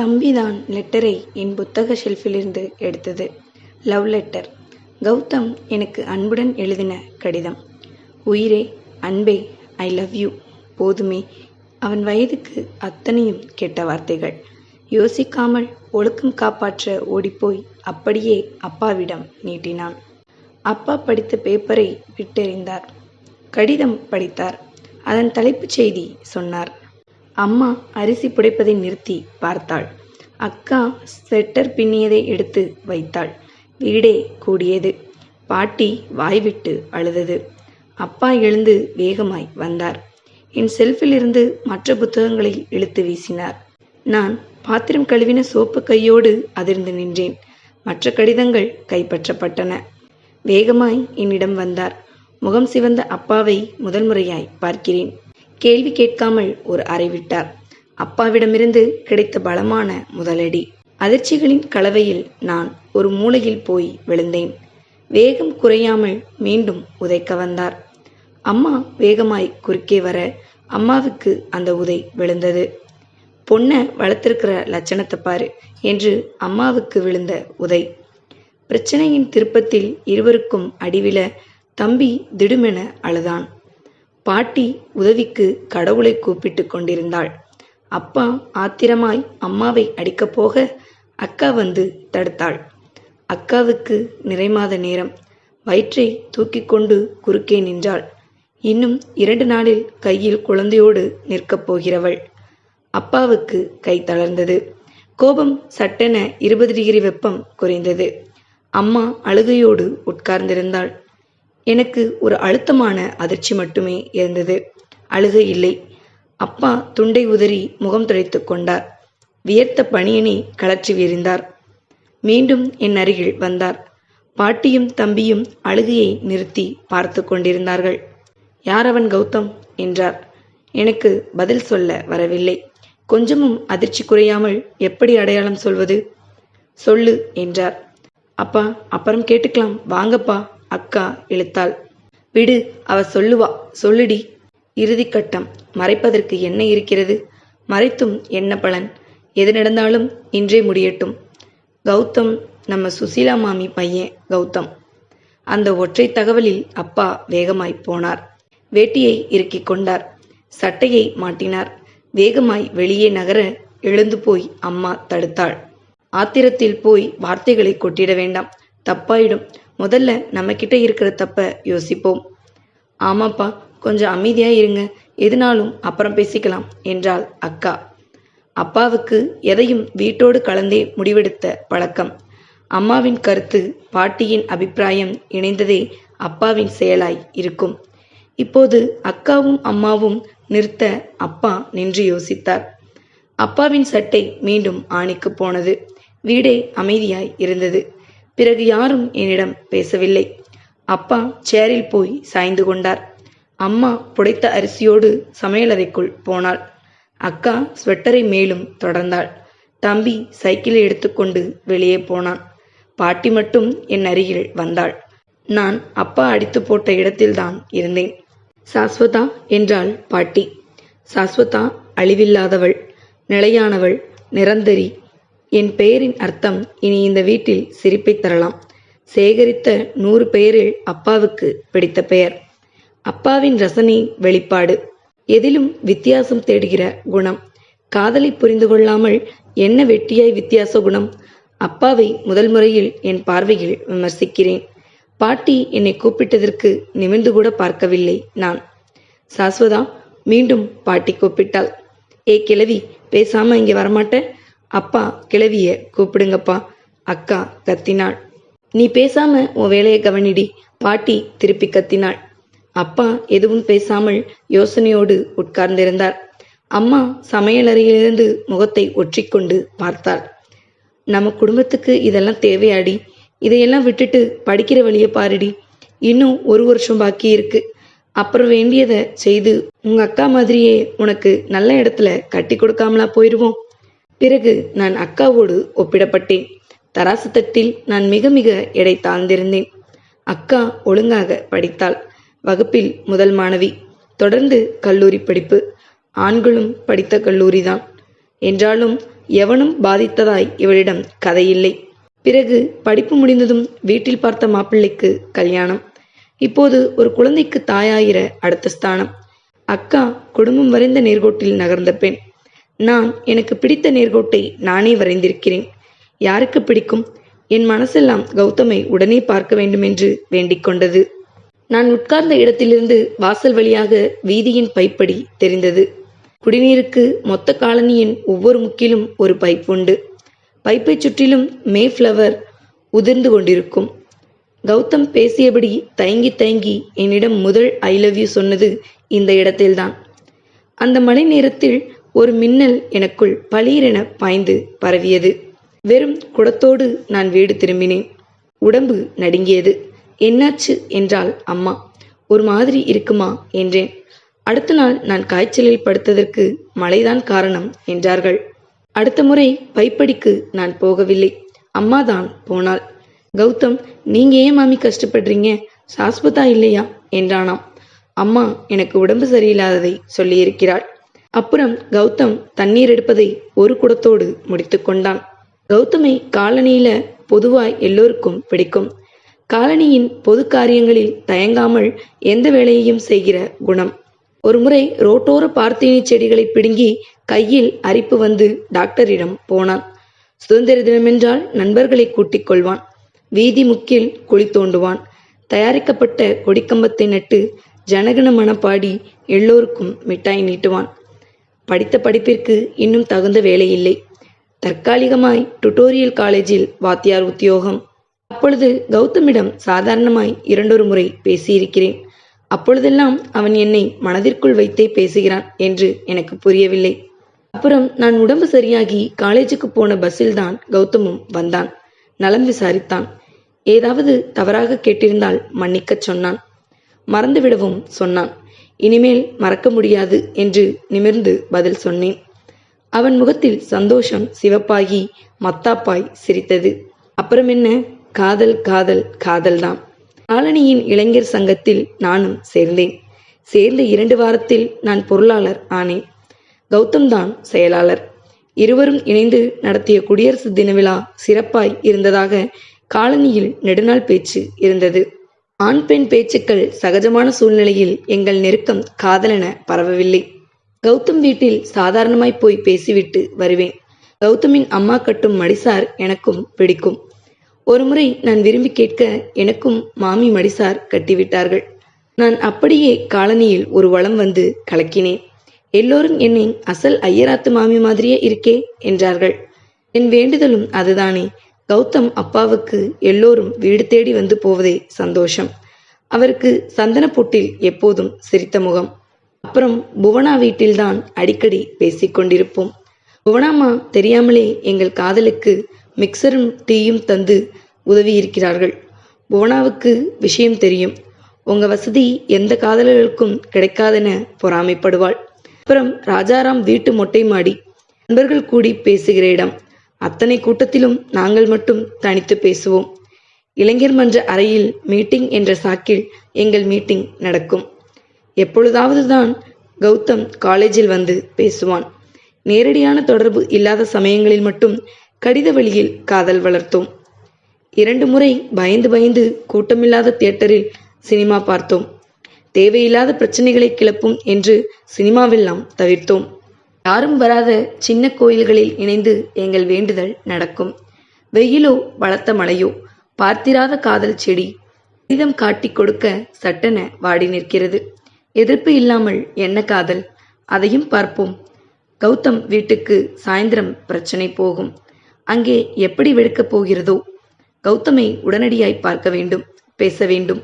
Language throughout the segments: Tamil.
தம்பிதான் லெட்டரை என் புத்தக ஷெல்ஃபிலிருந்து எடுத்தது. Love letter. கௌதம் எனக்கு அன்புடன் எழுதின கடிதம். உயிரே அன்பே ஐ லவ் யூ. போதுமே. அவன் வயதுக்கு அத்தனையும் கெட்ட வார்த்தைகள். யோசிக்காமல் ஒழுக்கம் காப்பாற்ற ஓடிப்போய் அப்படியே அப்பாவிடம் நீட்டினான். அப்பா படித்த பேப்பரை விட்டெறிந்தார். கடிதம் படித்தார். அதன் தலைப்புச் செய்தி சொன்னார். அம்மா அரிசி புடைப்பதை நிறுத்தி பார்த்தாள். அக்கா ஸ்வெட்டர் பின்னியதை எடுத்து வைத்தாள். வீடே கூடியது. பாட்டி வாய்விட்டு அழுதது. அப்பா எழுந்து வேகமாய் வந்தார். என் செல்ஃபிலிருந்து மற்ற புத்தகங்களை இழுத்து வீசினார். நான் பாத்திரம் கழுவின சோப்பு கையோடு அதிர்ந்து நின்றேன். மற்ற கடிதங்கள் கைப்பற்றப்பட்டன. வேகமாய் என்னிடம் வந்தார். முகம் சிவந்த அப்பாவை முதல் முறையாய் பார்க்கிறேன். கேள்வி கேட்காமல் ஒரு அறை விட்டார். அப்பாவிடமிருந்து கிடைத்த பலமான முதலடி அதிர்ச்சிகளின் கலவையில் நான் ஒரு மூலையில் போய் விழுந்தேன். வேகம் குறையாமல் மீண்டும் உதைக்க வந்தார். அம்மா வேகமாய் குறுக்கே வர அம்மாவுக்கு அந்த உதை விழுந்தது. பொண்ணை வளர்த்திருக்கிற லட்சணத்தை பாரு என்று அம்மாவுக்கு விழுந்த உதை. பிரச்சனையின் திருப்பத்தில் இருவருக்கும் அடிவில தம்பி திடுமென அழுதான். பாட்டி உதவிக்கு கடவுளை கூப்பிட்டு கொண்டிருந்தாள். அப்பா ஆத்திரமாய் அம்மாவை அடிக்கப் போக அக்கா வந்து தடுத்தாள். அக்காவுக்கு நிறைமாத நேரம். வயிற்றை தூக்கி கொண்டு குறுக்கே நின்றாள். இன்னும் இரண்டு நாளில் கையில் குழந்தையோடு நிற்கப் போகிறவள். அப்பாவுக்கு கை தளர்ந்தது. கோபம் சட்டென இருபது டிகிரி வெப்பம் குறைந்தது. அம்மா அழுகையோடு உட்கார்ந்திருந்தாள். எனக்கு ஒரு அழுத்தமான அதிர்ச்சி மட்டுமே இருந்தது. அழுகை இல்லை. அப்பா துண்டை உதறி முகம் துடைத்து கொண்டார். வியர்த்த பணியனை கலற்றி விரிந்தார். மீண்டும் என் அருகில் வந்தார். பாட்டியும் தம்பியும் அழுகையை நிறுத்தி பார்த்து கொண்டிருந்தார்கள். யார் அவன் கௌதம்? என்றார். எனக்கு பதில் சொல்ல வரவில்லை. கொஞ்சமும் அதிர்ச்சி குறையாமல் எப்படி அடையாளம் சொல்வது? சொல்லு என்றார். அப்பா அப்புறம் கேட்டுக்கலாம். வாங்கப்பா. அக்கா இழுத்தாள். விடு அவ சொல்லுவா சொல்லுடி. இறுதிக்கட்டம் மறைப்பதற்கு என்ன இருக்கிறது? மறைத்தும் என்ன பலன்? எது நடந்தாலும் இன்றே முடியட்டும். கௌதம் நம்ம சுசீலா மாமி பையன் கௌதம். அந்த ஒற்றை தகவலில் அப்பா வேகமாய் போனார். வேட்டியை இறுக்கிக் கொண்டார். சட்டையை மாட்டினார். வேகமாய் வெளியே நகர எழுந்து போய் அம்மா தடுத்தாள். ஆத்திரத்தில் போய் வார்த்தைகளை கொட்டிட வேண்டாம். தப்பாயிடும். முதல்ல நம்ம இருக்கிற தப்ப யோசிப்போம். ஆமாப்பா கொஞ்சம் அமைதியாக இருங்க. எதுனாலும் அப்புறம் பேசிக்கலாம் என்றாள் அக்கா. அப்பாவுக்கு எதையும் வீட்டோடு கலந்தே முடிவெடுத்த பழக்கம். அம்மாவின் கருத்து பாட்டியின் அபிப்பிராயம் இணைந்ததே அப்பாவின் செயலாய் இருக்கும். இப்போது அக்காவும் அம்மாவும் நிறுத்த அப்பா நின்று யோசித்தார். அப்பாவின் சட்டை மீண்டும் ஆணிக்கு போனது. வீடே அமைதியாய் இருந்தது. பிறகு யாரும் என்னிடம் பேசவில்லை. அப்பா சேரில் போய் சாய்ந்து கொண்டார். அம்மா புடைத்த அரிசியோடு சமையலறைக்குள் போனாள். அக்கா ஸ்வெட்டரை மேலும் தொடர்ந்தாள். தம்பி சைக்கிளை எடுத்துக்கொண்டு வெளியே போனான். பாட்டி மட்டும் என் அருகில் வந்தாள். நான் அப்பா அடித்து போட்ட இடத்தில்தான் இருந்தேன். சாஸ்வதா என்றாள் பாட்டி. சாஸ்வதா அழிவில்லாதவள் நிலையானவள் நிரந்தரி என் பெயரின் அர்த்தம் இனி இந்த வீட்டில் சிரிப்பை தரலாம். சேகரித்த நூறு பெயரில் அப்பாவுக்கு பிடித்த பெயர். அப்பாவின் ரசனை வெளிப்பாடு. எதிலும் வித்தியாசம் தேடுகிற குணம். காதலை புரிந்து கொள்ளாமல் என்ன வெட்டியாய் வித்தியாச குணம்? அப்பாவை முதல் முறையில் என் பார்வையில் விமர்சிக்கிறேன். பாட்டி என்னை கூப்பிட்டதற்கு நிமிர்ந்து கூட பார்க்கவில்லை நான். சாஸ்வதா மீண்டும் பாட்டி கூப்பிட்டாள். ஏ கிழவி பேசாம இங்கே வரமாட்ட அப்பா கிழவிய கூப்பிடுங்கப்பா. அக்கா கத்தினாள். நீ பேசாம உன் வேலையை கவனிடி. பாட்டி திருப்பி கத்தினாள். அப்பா எதுவும் பேசாமல் யோசனையோடு உட்கார்ந்திருந்தார். அம்மா சமையலறையிலிருந்து முகத்தை ஒற்றிக்கொண்டு பார்த்தாள். நம்ம குடும்பத்துக்கு இதெல்லாம் தேவையாடி. இதையெல்லாம் விட்டுட்டு படிக்கிற வழியை பாருடி. இன்னும் ஒரு வருஷம் பாக்கி இருக்கு. அப்புறம் வேண்டியதை செய்து உங்க அக்கா மாதிரியே உனக்கு நல்ல இடத்துல கட்டி கொடுக்காமலா போயிடுவோம் பிறகு நான் அக்காவோடு ஒப்பிடப்பட்டேன். தராசு தட்டில் நான் மிக மிக எடை தாழ்ந்திருந்தேன். அக்கா ஒழுங்காக படித்தாள். வகுப்பில் முதல் மாணவி. தொடர்ந்து கல்லூரி படிப்பு. ஆண்களும் படித்த கல்லூரிதான். என்றாலும் எவனும் பாதித்ததாய் இவளிடம் கதையில்லை. பிறகு படிப்பு முடிந்ததும் வீட்டில் பார்த்த மாப்பிள்ளைக்கு கல்யாணம். இப்போது ஒரு குழந்தைக்கு தாயாகிற அடுத்த ஸ்தானம். அக்கா குடும்பம் வரைந்த நேர்கோட்டில் நகர்ந்த பெண். நான் எனக்கு பிடித்த நேர்கோட்டை நானே வரைந்திருக்கிறேன். யாருக்கு பிடிக்கும்? என் மனசெல்லாம் கௌதமை உடனே பார்க்க வேண்டுமென்று வேண்டிக் கொண்டது. நான் உட்கார்ந்த இடத்திலிருந்து வாசல் வழியாக வீதியின் பைப்படி தெரிந்தது. குடிநீருக்கு மொத்த காலனியின் ஒவ்வொரு முக்கிலும் ஒரு பைப் உண்டு. பைப்பைச் சுற்றிலும் மே ஃப்ளவர் உதிர்ந்து கொண்டிருக்கும். கௌதம் பேசியபடி தயங்கி தயங்கி என்னிடம் முதல் ஐ லவ் யூ சொன்னது இந்த இடத்தில்தான். அந்த மழை நேரத்தில் ஒரு மின்னல் எனக்குள் பளீரென பாய்ந்து பரவியது. வெறும் குடத்தோடு நான் வீடு திரும்பினேன். உடம்பு நடுங்கியது. என்னாச்சு? என்றால் அம்மா. ஒரு மாதிரி இருக்குமா? என்றேன். அடுத்த நாள் நான் காய்ச்சலில் படுத்ததற்கு மழைதான் காரணம் என்றார்கள். அடுத்த முறை பைப்படிக்கு நான் போகவில்லை. அம்மாதான் போனாள். கௌதம் நீங்க ஏன் மாமி கஷ்டப்படுறீங்க? சாஸ்பதா இல்லையா? என்றானாம். அம்மா எனக்கு உடம்பு சரியில்லாததை சொல்லியிருக்கிறாள். அப்புறம் கௌதம் தண்ணீர் எடுப்பதை ஒரு குடத்தோடு முடித்து கொண்டான். கௌதமை காலனியில பொதுவாய் எல்லோருக்கும் பிடிக்கும். காலனியின் பொது காரியங்களில் தயங்காமல் எந்த வேலையையும் செய்கிற குணம். ஒருமுறை ரோட்டோர பார்த்தேனி செடிகளை பிடுங்கி கையில் அரிப்பு வந்து டாக்டரிடம் போனான். சுதந்திர தினமென்றால் நண்பர்களை கூட்டிக் கொள்வான். வீதி முக்கில் குழி தோண்டுவான். தயாரிக்கப்பட்ட கொடிக்கம்பத்தை நட்டு ஜனகன மனப்பாடி எல்லோருக்கும் மிட்டாய் நீட்டுவான். படித்த படிப்பிற்கு இன்னும் தகுந்த வேலை இல்லை தற்காலிகமாய் டுட்டோரியல் காலேஜில் வாத்தியார் உத்தியோகம். அப்பொழுது கௌதமிடம் சாதாரணமாய் இரண்டொரு முறை பேசியிருக்கிறேன். அப்பொழுதெல்லாம் அவன் என்னை மனதிற்குள் வைத்தே பேசுகிறான் என்று எனக்கு புரியவில்லை. அப்புறம் நான் உடம்பு சரியாகி காலேஜுக்கு போன பஸ்ஸில்தான் கௌதமும் வந்தான். நலம் விசாரித்தான். ஏதாவது தவறாக கேட்டிருந்தால் மன்னிக்கச் சொன்னான். மறந்துவிடவும் சொன்னான். இனிமேல் மறக்க முடியாது என்று நிமிர்ந்து பதில் சொன்னேன். அவன் முகத்தில் சந்தோஷம் சிவப்பாகி மத்தாப்பாய் சிரித்தது. அப்புறம் என்ன காதல் காதல் காதல்தான். காலனியின் இளைஞர் சங்கத்தில் நானும் சேர்ந்தேன். சேர்ந்த இரண்டு வாரத்தில் நான் பொருளாளர் ஆனேன். கௌதம் தான் செயலாளர். இருவரும் இணைந்து நடத்திய குடியரசு தின விழா சிறப்பாய் இருந்ததாக காலனியில் நெடுநாள் பேச்சு இருந்தது. ஆண் பெண் பேச்சுக்கள் சகஜமான சூழ்நிலையில் எங்கள் நெருக்கம் காதலென பரவவில்லை. கௌதம் வீட்டில் சாதாரணமாய் போய் பேசிவிட்டு வருவேன். கௌதமின் அம்மா கட்டும் மடிசார் எனக்கும் பிடிக்கும். ஒருமுறை நான் விரும்பி கேட்க எனக்கும் மாமி மடிசார் கட்டிவிட்டார்கள். நான் அப்படியே காலனியில் ஒரு வளம் வந்து கலக்கினேன். எல்லோரும் என்னை அசல் ஐயராத்து மாமி மாதிரியே இருக்கே என்றார்கள். என் வேண்டுதலும் அதுதானே. கௌதம் அப்பாவுக்கு எல்லோரும் வீடு தேடி வந்து போவதே சந்தோஷம். அவருக்கு சந்தனப்பொட்டில் எப்போதும் சிரித்த முகம். அப்புறம் புவனா வீட்டில்தான் அடிக்கடி பேசிக்கொண்டிருப்போம் புவனாமா தெரியாமலே எங்கள் காதலுக்கு மிக்சரும் டீயும் தந்து உதவியிருக்கிறார்கள் புவனாவுக்கு விஷயம் தெரியும். உங்க வசதி எந்த காதலர்களுக்கும் கிடைக்காதென பொறாமைப்படுவாள். அப்புறம் ராஜாராம் வீட்டு மொட்டை மாடி. நண்பர்கள் கூடி பேசுகிற இடம். அத்தனை கூட்டத்திலும் நாங்கள் மட்டும் தனித்து பேசுவோம். இளைஞர் மன்ற அறையில் மீட்டிங் என்ற சாக்கில் எங்கள் மீட்டிங் நடக்கும். எப்பொழுதாவது தான் கௌதம் காலேஜில் வந்து பேசுவான். நேரடியான தொடர்பு இல்லாத சமயங்களில் மட்டும் கடித வழியில் காதல் வளர்த்தோம். இரண்டு முறை பயந்து பயந்து கூட்டமில்லாத தியேட்டரில் சினிமா பார்த்தோம். தேவையில்லாத பிரச்சனைகளை கிளப்பும் என்று சினிமாவெல்லாம் தவிர்த்தோம். யாரும் வராத சின்ன கோயில்களில் இணைந்து எங்கள் வேண்டுதல் நடக்கும். வெயிலோ பலத்த மழையோ பார்த்திராத காதல் செடி கடிதம் காட்டிக் கொடுக்க சட்டென வாடி நிற்கிறது. எதிர்ப்பு இல்லாமல் என்ன காதல்? அதையும் பார்ப்போம். கௌதம் வீட்டுக்கு சாயந்தரம் பிரச்சனை போகும். அங்கே எப்படி வெடுக்கப் போகிறதோ? கௌதமை உடனடியாய் பார்க்க வேண்டும் பேச வேண்டும்.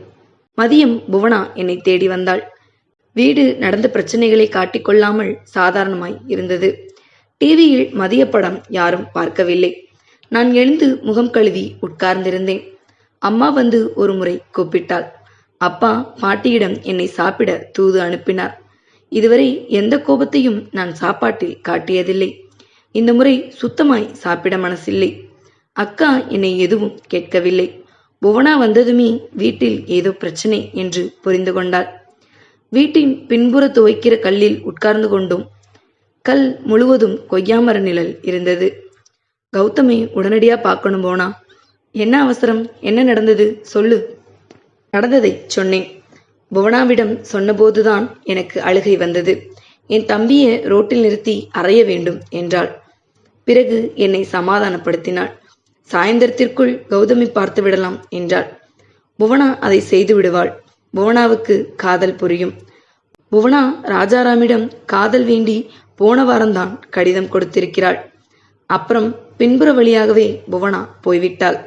மதியம் புவனா என்னை தேடி வந்தாள். வீடு நடந்த பிரச்சனைகளை காட்டிக்கொள்ளாமல் சாதாரணமாய் இருந்தது. டிவியில் மதிய படம் யாரும் பார்க்கவில்லை. நான் எழுந்து முகம் கழுவி உட்கார்ந்திருந்தேன். அம்மா வந்து ஒரு முறை கூப்பிட்டாள். அப்பா பாட்டியிடம் என்னை சாப்பிட தூது அனுப்பினார். இதுவரை எந்த கோபத்தையும் நான் சாப்பாட்டில் காட்டியதில்லை. இந்த முறை சுத்தமாய் சாப்பிட மனசில்லை. அக்கா என்னை எதுவும் கேட்கவில்லை. புவனா வந்ததுமே வீட்டில் ஏதோ பிரச்சனை என்று புரிந்து கொண்டாள். வீட்டின் பின்புற துவைக்கிற கல்லில் உட்கார்ந்து கொண்டும் கல் முழுவதும் கொய்யாமர நிழல் இருந்தது. கௌதமி உடனடியா பார்க்கணும் போனா என்ன அவசரம்? என்ன நடந்தது? சொல்லு. நடந்ததை சொன்னேன். புவனாவிடம் சொன்னபோதுதான் எனக்கு அழுகை வந்தது. என் தம்பியை ரோட்டில் நிறுத்தி அறைய வேண்டும் என்றாள். பிறகு என்னை சமாதானப்படுத்தினாள். சாயந்தரத்திற்குள் கௌதமி பார்த்து விடலாம் என்றாள். புவனா அதை செய்து விடுவாள். புவனாவுக்கு காதல் புரியும். புவனா ராஜாராமிடம் காதல் வேண்டி போன வாரம்தான் கடிதம் கொடுத்திருக்கிறாள். அப்புறம் பின்புற வழியாகவே புவனா போய்விட்டாள்.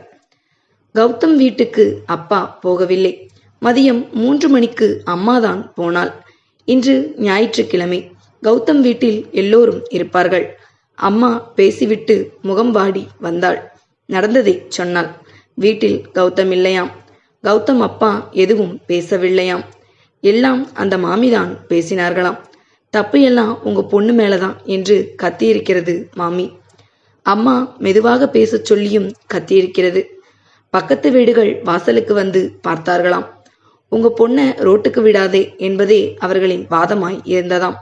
கௌதம் வீட்டுக்கு அப்பா போகவில்லை. மதியம் மூன்று மணிக்கு அம்மாதான் போனாள். இன்று ஞாயிற்றுக்கிழமை கௌதம் வீட்டில் எல்லோரும் இருப்பார்கள். அம்மா பேசிவிட்டு முகம் வாடி வந்தாள். நடந்ததை சொன்னாள். வீட்டில் கௌதம் இல்லையாம். கௌதம் அப்பா எதுவும் பேசவில்லையாம். எல்லாம் அந்த மாமிதான் பேசினார்களாம். தப்பு எல்லாம் உங்க பொண்ணு மேலதான் என்று கத்தியிருக்கிறது மாமி. அம்மா மெதுவாக பேசச் சொல்லியும் கத்தியிருக்கிறது. பக்கத்து வீடுகள் வாசலுக்கு வந்து பார்த்தார்களாம். உங்க பொண்ணை ரோட்டுக்கு விடாதே என்பதே அவர்களின் வாதமாய் இருந்ததாம்.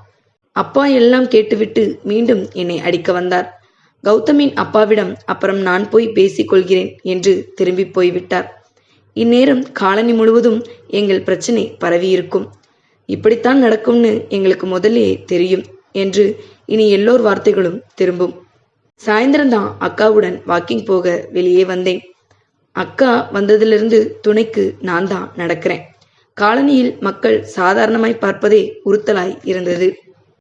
அப்பா எல்லாம் கேட்டுவிட்டு மீண்டும் என்னை அடிக்க வந்தார். கௌதமின் அப்பாவிடம் அப்புறம் நான் போய் பேசிக் கொள்கிறேன் என்று திரும்பி போய்விட்டார். இந்நேரம் காலனி முழுவதும் எங்கள் பிரச்சனை பரவியிருக்கும். இப்படித்தான் நடக்கும்னு எங்களுக்கு முதலே தெரியும் என்று இனி எல்லோர் வார்த்தைகளும் திரும்பும். சாயந்தரம்தான் அக்காவுடன் வாக்கிங் போக வெளியே வந்தேன். அக்கா வந்ததிலிருந்து துணைக்கு நான் தான் நடக்கிறேன். காலனியில் மக்கள் சாதாரணமாய் பார்ப்பதே உறுத்தலாய் இருந்தது.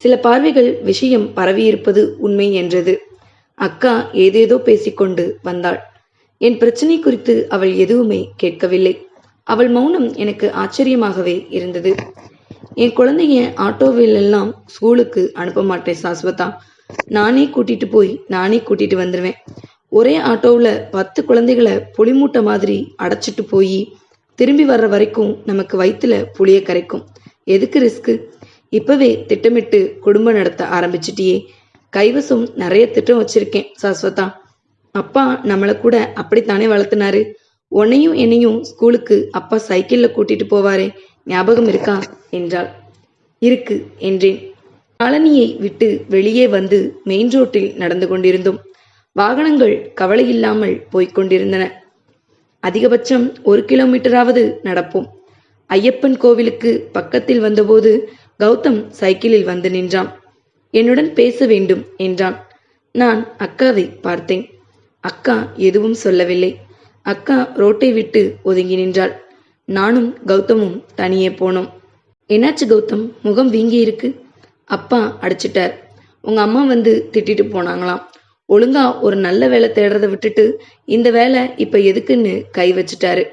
சில பார்வைகள் விஷயம் பரவியிருப்பது உண்மை என்றது. அக்கா ஏதேதோ பேசிக்கொண்டு வந்தாள். என் பிரச்சனை குறித்து அவள் எதுவுமே கேட்கவில்லை. அவள் மௌனம் எனக்கு ஆச்சரியமாகவே இருந்தது. என் குழந்தைய ஆட்டோவில் எல்லாம் ஸ்கூலுக்கு அனுப்ப மாட்டேன் சாஸ்வதா. நானே கூட்டிட்டு போய் நானே கூட்டிட்டு வந்துடுவேன் ஒரே ஆட்டோவில் பத்து குழந்தைகளை புளிமூட்டை மாதிரி அடைச்சிட்டு போய் திரும்பி வர்ற வரைக்கும் நமக்கு வயிற்றுல புளிய கரைக்கும். எதுக்கு ரிஸ்க்கு? இப்பவே திட்டமிட்டு குடும்பம் நடத்த ஆரம்பிச்சிட்டியே. கைவசம் நிறைய திட்டம் வச்சிருக்கேன் சாஸ்வதா. அப்பா நம்மளை கூட அப்படித்தானே வளர்த்துனாரு? உன்னையும் என்னையும் ஸ்கூலுக்கு அப்பா சைக்கிள்ல கூட்டிட்டு போவாரே ஞாபகம் இருக்கா? என்றாள். இருக்கு என்றேன். காலனியை விட்டு வெளியே வந்து மெயின் ரோட்டில் நடந்து கொண்டிருந்தோம். வாகனங்கள் கவலையில்லாமல் போய்க் கொண்டிருந்தன. அதிகபட்சம் ஒரு கிலோமீட்டராவது நடப்போம். ஐயப்பன் கோவிலுக்கு பக்கத்தில் வந்தபோது கௌதம் சைக்கிளில் வந்து நின்றான். என்னுடன் பேச வேண்டும் என்றான். நான் அக்காவை பார்த்தேன். அக்கா எதுவும் சொல்லவில்லை. அக்கா ரோட்டை விட்டு ஒதுங்கி நின்றாள். நானும் கௌதமும் தனியே போனோம். என்னாச்சு கௌதம்? முகம் வீங்கி இருக்கு. அப்பா அடிச்சிட்டார். உங்க அம்மா வந்து திட்டிட்டு போனாங்களாம். ஒழுங்கா ஒரு நல்ல வேலை தேடுறதை விட்டுட்டு இந்த வேலை இப்ப எதுக்குன்னு கை வச்சுட்டாரு.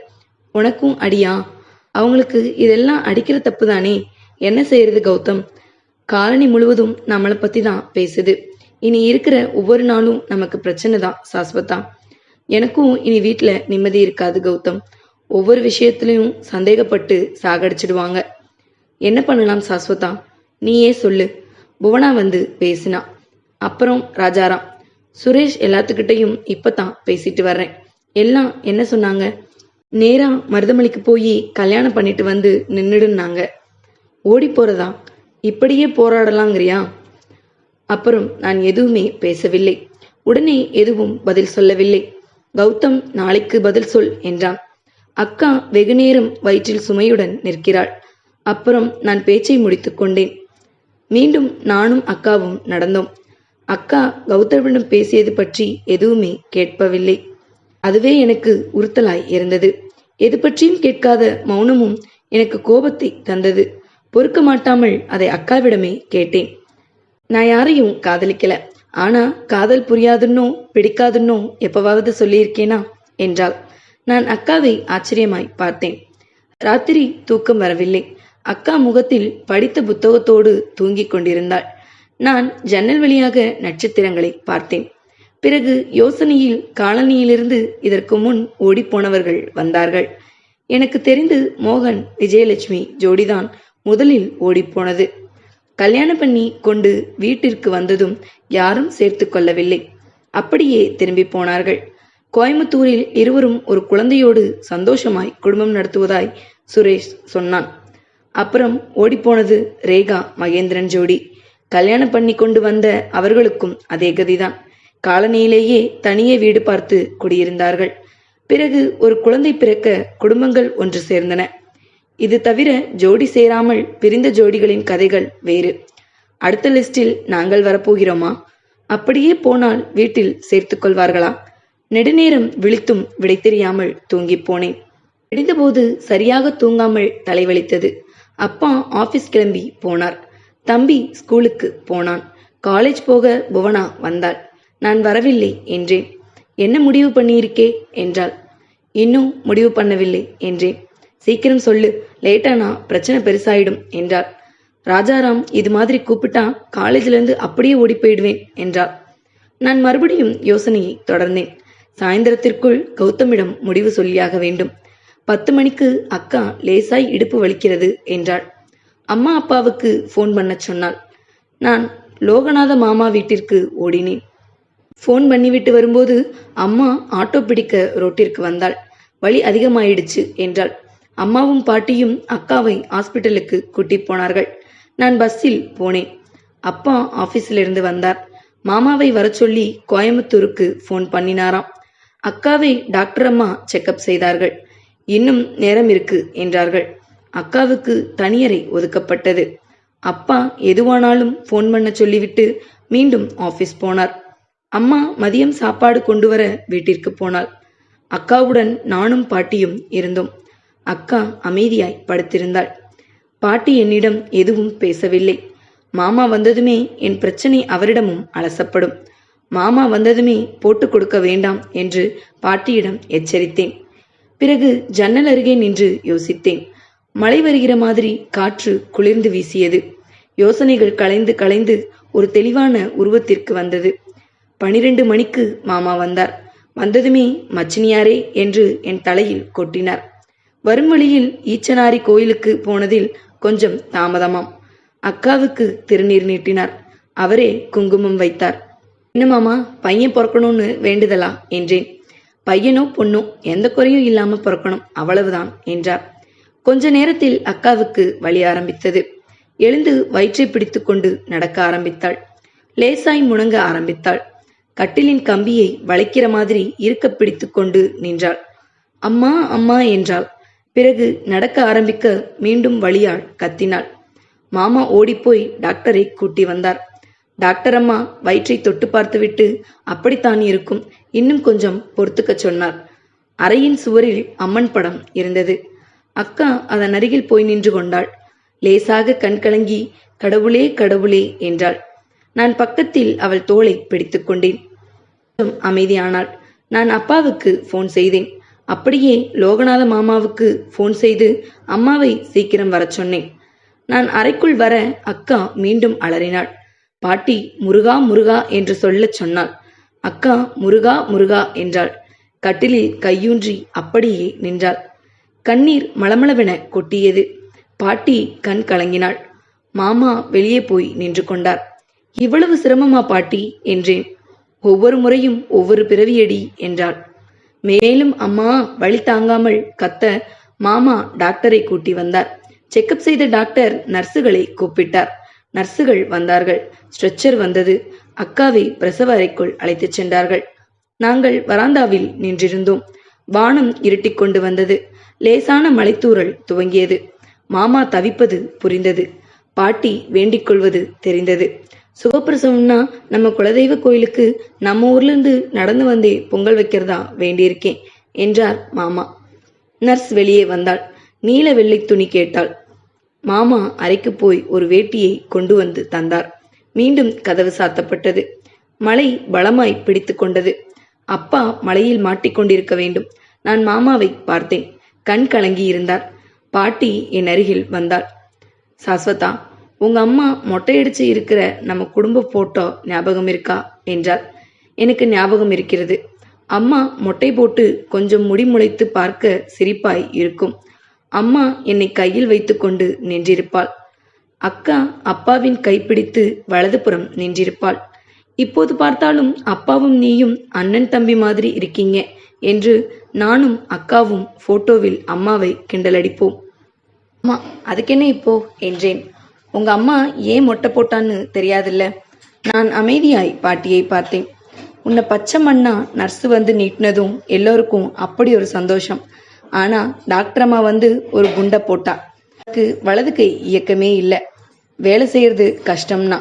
உனக்கும் அடியா? அவங்களுக்கு இதெல்லாம் அடிக்கிற தப்பு தானே? என்ன செய்யறது கௌதம்? காலனி முழுவதும் நம்மளை பத்தி தான் பேசுது. இனி இருக்கிற ஒவ்வொரு நாளும் நமக்கு பிரச்சனை தான் சாஸ்வதா எனக்கும் இனி வீட்டில் நிம்மதி இருக்காது கௌதம். ஒவ்வொரு விஷயத்திலையும் சந்தேகப்பட்டு சாகடிச்சிடுவாங்க. என்ன பண்ணலாம் சாஸ்வதா? நீயே சொல்லு. புவனா வந்து பேசினா. அப்புறம் ராஜாராம். சுரேஷ் எல்லாத்துக்கிட்டையும் இப்பதான் பேசிட்டு வர்றேன். எல்லாம் என்ன சொன்னாங்க? நேரா மருதமலைக்கு போய் கல்யாணம் பண்ணிட்டு வந்து நின்னுடுனாங்க ஓடி போறதா? இப்படியே போராடலாங்கிறியா? அப்புறம் நான் எதுவுமே பேசவில்லை. உடனே எதுவும் பதில் சொல்லவில்லை. கௌதம் நாளைக்கு பதில் சொல் என்றான். அக்கா வெகுநேரம் வயிற்றில் சுமையுடன் நிற்கிறாள். அப்புறம் நான் பேச்சை முடித்துக் கொண்டேன். மீண்டும் நானும் அக்காவும் நடந்தோம். அக்கா கௌதமிடம் பேசியது பற்றி எதுவுமே கேட்பவில்லை. அதுவே எனக்கு உறுத்தலாய் இருந்தது. எது பற்றியும் கேட்காத மௌனமும் எனக்கு கோபத்தை தந்தது. பொறுக்க மாட்டாமல் அதை அக்காவிடமே கேட்டேன். நான் யாரையும் காதலிக்கல. ஆனா காதல் புரியாதுன்னோ பிடிக்காதுன்னோ எப்பவாவது சொல்லியிருக்கேனா? என்றாள். நான் அக்காவை ஆச்சரியமாய் பார்த்தேன். ராத்திரி தூக்கம் வரவில்லை. அக்கா முகத்தில் படித்த புத்தகத்தோடு தூங்கிக் கொண்டிருந்தாள். நான் ஜன்னல் வழியாக நட்சத்திரங்களை பார்த்தேன். பிறகு யோசனையில் காலனியிலிருந்து இதற்கு முன் ஓடிப்போனவர்கள் வந்தார்கள். எனக்கு தெரிந்து மோகன் விஜயலட்சுமி ஜோடிதான் முதலில் ஓடிப்போனது. கல்யாணம் பண்ணி கொண்டு வீட்டிற்கு வந்ததும் யாரும் சேர்த்து கொள்ளவில்லை. அப்படியே திரும்பி போனார்கள். கோயம்புத்தூரில் இருவரும் ஒரு குழந்தையோடு சந்தோஷமாய் குடும்பம் நடத்துவதாய் சுரேஷ் சொன்னான். அப்புறம் ஓடிப்போனது ரேகா மகேந்திரன் ஜோடி. கல்யாணம் பண்ணி கொண்டு வந்த அவர்களுக்கும் அதே கதிதான். காலனியிலேயே தனியே வீடு பார்த்து குடியிருந்தார்கள். பிறகு ஒரு குழந்தை பிறக்க குடும்பங்கள் ஒன்று சேர்ந்தன. இது தவிர ஜோடி சேராமல் பிரிந்த ஜோடிகளின் கதைகள் வேறு. அடுத்த லிஸ்டில் நாங்கள் வரப்போகிறோமா? அப்படியே போனால் வீட்டில் சேர்த்து கொள்வார்களா? நெடுநேரம் விழித்தும் விடை தெரியாமல் தூங்கிப் போனேன். விடிந்தபோது சரியாக தூங்காமல் தலைவலித்தது. அப்பா ஆபீஸ் கிளம்பி போனார். தம்பி ஸ்கூலுக்கு போனான். காலேஜ் போக புவனா வந்தாள். நான் வரவில்லை என்றேன். என்ன முடிவு பண்ணியிருக்கே? என்றாள். இன்னும் முடிவு பண்ணவில்லை என்றேன். சீக்கிரம் சொல்லு. லேட்டானா பிரச்சனை பெருசாயிடும் என்றாள். ராஜாராம் இது மாதிரி கூப்பிட்டா காலேஜிலேருந்து அப்படியே ஓடி போயிடுவேன் என்றார் நான் மறுபடியும் யோசனையை தொடர்ந்தேன். சாயந்தரத்திற்குள் கௌதமிடம் முடிவு சொல்லியாக வேண்டும். பத்து மணிக்கு அக்கா லேசாய் இடுப்பு வலிக்கிறது என்றாள். அம்மா அப்பாவுக்கு ஃபோன் பண்ணச் சொன்னாள். நான் லோகநாத மாமா வீட்டிற்கு ஓடினேன். ஃபோன் பண்ணிவிட்டு வரும்போது அம்மா ஆட்டோ பிடிக்க ரோட்டிற்கு வந்தாள். வலி அதிகமாயிடுச்சு என்றாள். அம்மாவும் பாட்டியும் அக்காவை ஹாஸ்பிட்டலுக்கு கூட்டி போனார்கள். நான் பஸ்ஸில் போனேன். அப்பா ஆஃபீஸில் இருந்து வந்தார். மாமாவை வரச் சொல்லி கோயம்புத்தூருக்கு ஃபோன் பண்ணினாராம். அக்காவை டாக்டர் அம்மா செக்கப் செய்தார்கள். இன்னும் நேரம் இருக்கு என்றார்கள். அக்காவுக்கு தனியறை ஒதுக்கப்பட்டது. அப்பா எதுவானாலும் ஃபோன் பண்ண சொல்லிவிட்டு மீண்டும் ஆபீஸ் போனார். அம்மா மதியம் சாப்பாடு கொண்டு வர வீட்டிற்கு போனாள். அக்காவுடன் நானும் பாட்டியும் இருந்தோம். அக்கா அமைதியாய் படுத்திருந்தாள். பாட்டி என்னிடம் எதுவும் பேசவில்லை. மாமா வந்ததுமே என் பிரச்சனை அவரிடமும் அலசப்படும். மாமா வந்ததுமே போட்டு கொடுக்க வேண்டாம் என்று பாட்டியிடம் எச்சரித்தேன். பிறகு ஜன்னல் அருகே நின்று யோசித்தேன். மழை வருகிற மாதிரி காற்று குளிர்ந்து வீசியது. யோசனைகள் கலைந்து கலைந்து ஒரு தெளிவான உருவத்திற்கு வந்தது. பனிரெண்டு மணிக்கு மாமா வந்தார். வந்ததுமே மச்சினியாரே என்று என் தலையில் கொட்டினார். வரும் வழியில் ஈச்சனாரி கோயிலுக்கு போனதில் கொஞ்சம் தாமதமாம். அக்காவுக்கு திருநீர் நீட்டினார். அவரே குங்குமம் வைத்தார். என்னமாமா பையன் பிறக்கணும்னு வேண்டுதலா? என்றேன். பையனோ பொண்ணோ எந்த குறையும் இல்லாம பிறக்கணும் அவ்வளவுதான் என்றார். கொஞ்ச நேரத்தில் அக்காவுக்கு வலி ஆரம்பித்தது. எழுந்து வயிற்றை பிடித்துக்கொண்டு நடக்க ஆரம்பித்தாள். லேசாய் முணங்க ஆரம்பித்தாள். கட்டிலின் கம்பியை வளைக்கிற மாதிரி இருக்க பிடித்துக்கொண்டு நின்றாள். அம்மா அம்மா என்றாள். பிறகு நடக்க ஆரம்பிக்க மீண்டும் வழியாள் கத்தினாள். மாமா ஓடிப்போய் டாக்டரை கூட்டி வந்தார். டாக்டர் அம்மா வயிற்றை தொட்டு பார்த்துவிட்டு அப்படித்தான் இருக்கும். இன்னும் கொஞ்சம் பொறுத்துக்கச் சொன்னார். அறையின் சுவரில் அம்மன் படம் இருந்தது. அக்கா அதன் அருகில் போய் நின்று கொண்டாள். லேசாக கண் கலங்கி கடவுளே கடவுளே என்றாள். நான் பக்கத்தில் அவள் தோளை பிடித்துக்கொண்டேன் அமைதியானாள். நான் அப்பாவுக்கு ஃபோன் செய்தேன். அப்படியே லோகநாத மாமாவுக்கு ஃபோன் செய்து அம்மாவை சீக்கிரம் வரச் சொன்னேன். நான் அறைக்குள் வர அக்கா மீண்டும் அலறினாள். பாட்டி முருகா முருகா என்று சொல்லச் சொன்னாள். அக்கா முருகா முருகா என்றாள். கட்டிலில் கையூன்றி அப்படியே நின்றாள். கண்ணீர் மளமளவென கொட்டியது. பாட்டி கண் கலங்கினாள். மாமா வெளியே போய் நின்று கொண்டார். இவ்வளவு சிரமமா பாட்டி? என்றேன். ஒவ்வொரு முறையும் ஒவ்வொரு பிறவியடி என்றாள். மேலும் அம்மா வழி தாங்காமல் கத்த மாமா டாக்டரை கூட்டி வந்தார். செக்கப் செய்த டாக்டர் நர்சுகளை கூப்பிட்டார். நர்சுகள் வந்தார்கள். ஸ்ட்ரெச்சர் வந்தது. அக்காவை பிரசவ அறைக்குள் அழைத்துச் சென்றார்கள். நாங்கள் வராந்தாவில் நின்றிருந்தோம். வானம் இருட்டிக் கொண்டு வந்தது. லேசான மலைத்தூரல் துவங்கியது. மாமா தவிப்பது புரிந்தது. பாட்டி வேண்டிக் கொள்வது தெரிந்தது. சுகப்பிரசவம்னா நம்ம குலதெய்வ கோயிலுக்கு நம்ம ஊர்ல இருந்து நடந்து வந்தே பொங்கல் வைக்கிறதா வேண்டியிருக்கேன் என்றார் மாமா. நர்ஸ் வெளியே வந்தாள். நீல வெள்ளை துணி கேட்டாள். மாமா அறைக்கு போய் ஒரு வேட்டியை கொண்டு வந்து தந்தார். மீண்டும் கதவு சாத்தப்பட்டது. மழை பலமாய் பிடித்து கொண்டது. அப்பா மழையில் மாட்டிக்கொண்டிருக்க வேண்டும். நான் மாமாவை பார்த்தேன். கண் கலங்கி இருந்தார் பாட்டி என் அருகில் வந்தாள். சாஸ்வதா உங்க அம்மா மொட்டையடிச்சு இருக்கிற நம்ம குடும்ப போட்டோ ஞாபகம் இருக்கா? என்றாள். எனக்கு ஞாபகம் இருக்கிறது. அம்மா மொட்டை போட்டு கொஞ்சம் முடி முளைத்து பார்க்க சிரிப்பாய் இருக்கும். அம்மா என்னை கையில் வைத்துக்கொண்டு நின்றிருப்பாள். அக்கா அப்பாவின் கைப்பிடித்து வலதுபுறம் நின்றிருப்பாள். இப்போது பார்த்தாலும் அப்பாவும் நீயும் அண்ணன் தம்பி மாதிரி இருக்கீங்க என்று நானும் அக்காவும் போட்டோவில் அம்மாவை கிண்டலடிப்போம். அம்மா அதுக்கென்ன இப்போ? என்றேன். உங்க அம்மா ஏன் மொட்டை போட்டான்னு தெரியாதுல்ல? நான் அமைதியாய் பாட்டியை பார்த்தேன். உன்னை பச்சை மண்ணா நர்ஸு வந்து நீட்டினதும் எல்லோருக்கும் அப்படி ஒரு சந்தோஷம். ஆனா டாக்டர் அம்மா வந்து ஒரு குண்டை போட்டா. எனக்கு வலது கை இயக்கமே இல்லை. வேலை செய்யறது கஷ்டம்னா.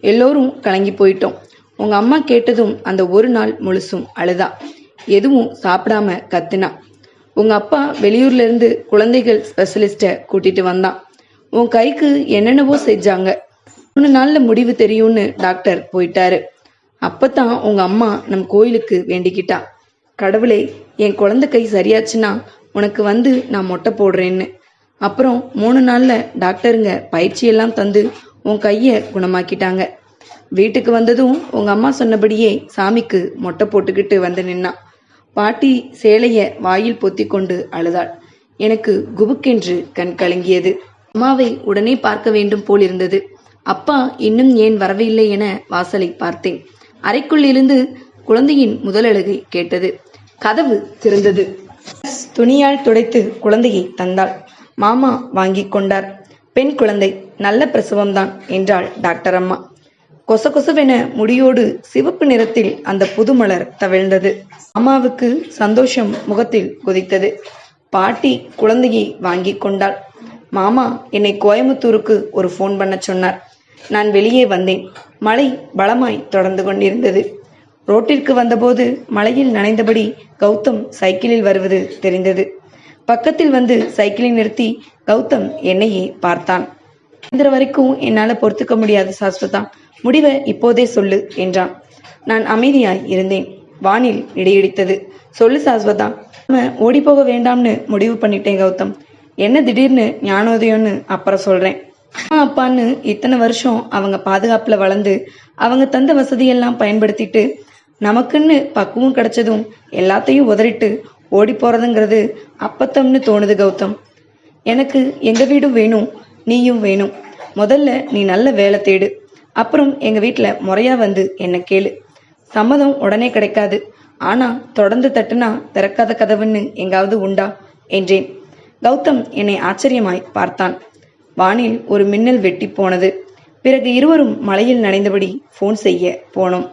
எல்லோரும் கலங்கி போயிட்டோம். உங்க அம்மா கேட்டதும் அந்த ஒரு நாள் முழுசும் அழுதா. எதுவும் சாப்பிடாம கத்துனா. உங்க அப்பா வெளியூர்ல இருந்து குழந்தைகள் ஸ்பெஷலிஸ்ட கூட்டிட்டு வந்தான். உன் கைக்கு என்னென்னவோ செஞ்சாங்க. மூணு நாள்ல முடிவு தெரியும்னு டாக்டர் போயிட்டாரு. அப்பதான் உங்க அம்மா நம் கோயிலுக்கு வேண்டிக்கிட்டா. கடவுளே என் குழந்தை கை சரியாச்சுன்னா உனக்கு வந்து நான் மொட்டை போடுறேன்னு. அப்புறம் மூணு நாள்ல டாக்டருங்க பயிற்சியெல்லாம் தந்து உன் கையை குணமாக்கிட்டாங்க. வீட்டுக்கு வந்ததும் உங்க அம்மா சொன்னபடியே சாமிக்கு மொட்டை போட்டுக்கிட்டு வந்து நின்னா. பாட்டி சேலைய வாயில் பொத்தி கொண்டு அழுதாள். எனக்கு குபுக்கென்று கண் கலங்கியது. அம்மாவை உடனே பார்க்க வேண்டும் போலிருந்தது. அப்பா இன்னும் ஏன் வரவில்லை என வாசலை பார்த்தேன். அறைக்குள் இருந்து குழந்தையின் முதலழகை கேட்டது. கதவு திறந்தது. துணியால் துடைத்து குழந்தையை தந்தாள். மாமா வாங்கிக் கொண்டார். பெண் குழந்தை நல்ல பிரசவம்தான் என்றாள் டாக்டர் அம்மா. கொச கொசவென முடியோடு சிவப்பு நிறத்தில் அந்த புதுமலர் தவிழ்ந்தது. அம்மாவுக்கு சந்தோஷம் முகத்தில் குதித்தது. பாட்டி குழந்தையை வாங்கிக் கொண்டாள். மாமா என்னை கோயம்புத்தூருக்கு ஒரு ஃபோன் பண்ண சொன்னார். நான் வெளியே வந்தேன். மழை பலமாய் தொடர்ந்து கொண்டிருந்தது. ரோட்டிற்கு வந்தபோது மழையில் நனைந்தபடி கௌதம் சைக்கிளில் வருவது தெரிந்தது. பக்கத்தில் வந்து சைக்கிளை நிறுத்தி கௌதம் என்னையே பார்த்தான். இந்த வரைக்கும் என்னால பொறுத்துக்க முடியாது சாஸ்வதா முடிவை இப்போதே சொல்லு என்றான். நான் அமைதியாய் இருந்தேன். வானில் இடையிடித்தது. சொல்லு சாஸ்வதா நம்ம ஓடி போக வேண்டாம்னு முடிவு பண்ணிட்டேன் கௌதம். என்ன திடீர்னு ஞானோதயம்னு அப்புறம் சொல்றேன். அம்மா அப்பான்னு இத்தனை வருஷம் அவங்க பாதுகாப்புல வளர்ந்து அவங்க தந்த வசதியெல்லாம் பயன்படுத்திட்டு நமக்குன்னு பக்குவம் கிடைச்சதும் எல்லாத்தையும் உதறிட்டு ஓடி போறதுங்கிறது அப்பத்தம்னு தோணுது கௌதம். எனக்கு எங்க வீடும் வேணும் நீயும் வேணும். முதல்ல நீ நல்ல வேலை தேடு. அப்புறம் எங்க வீட்டில் முறையா வந்து என்ன கேளு. சம்மதம் உடனே கிடைக்காது. ஆனா தொடர்ந்து தட்டுனா திறக்காத கதவுன்னு எங்காவது உண்டா? என்றேன். கௌதம் என்னை ஆச்சரியமாய் பார்த்தான். வானில் ஒரு மின்னல் வெட்டி போனது. பிறகு இருவரும் மலையில் நனைந்தபடி ஃபோன் செய்ய போனோம்.